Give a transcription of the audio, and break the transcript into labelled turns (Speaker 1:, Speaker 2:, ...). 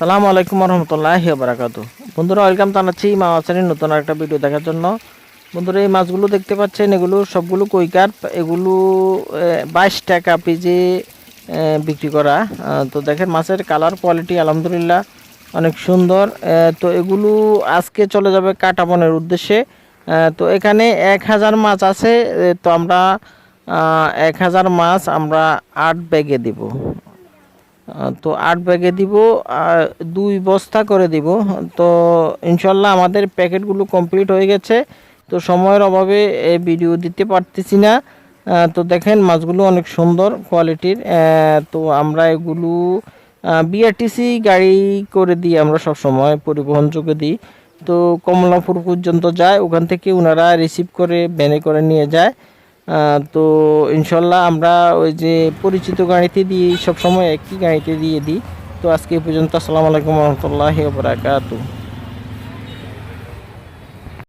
Speaker 1: সালামু আলাইকুম রহমতুল্লাহ বারাকাত বন্ধুরা, ওয়েলকাম জানাচ্ছি মা মাছের নতুন একটা ভিডিও দেখার জন্য। বন্ধুরা, এই মাছগুলো দেখতে পাচ্ছেন, এগুলো সবগুলো কৈকার এগুলো বাইশ টাকা পিজে বিক্রি করা। তো দেখেন, মাছের কালার কোয়ালিটি আলহামদুলিল্লাহ অনেক সুন্দর। তো এগুলো আজকে চলে যাবে কাটাবনের উদ্দেশ্যে। তো এখানে এক হাজার মাছ আছে তো আমরা এক হাজার মাছ আমরা আট ব্যাগে দিব। তো আট ব্যাগে দিব, আর দুই বস্তা করে দিব। তো ইনশাল্লাহ আমাদের প্যাকেটগুলো কমপ্লিট হয়ে গেছে। তো সময়ের অভাবে এই ভিডিও দিতে পারতেছি না। তো দেখেন মাছগুলো অনেক সুন্দর কোয়ালিটির। তো আমরা এগুলো বিআরটিসি গাড়ি করে দিই, আমরা সব সময় পরিবহন যোগে দিই। তো কমলাপুর পর্যন্ত যায়, ওখান থেকে ওনারা রিসিভ করে ভ্যানে করে নিয়ে যায়। তো ইনশাল্লাহ আমরা ওই যে পরিচিত গাড়িতে দিয়ে সব সময় একই গাড়িতে দিয়ে দিই। তো আজকে পর্যন্ত আসসালামু আলাইকুম রহমতুল্লাহ বারাকাতু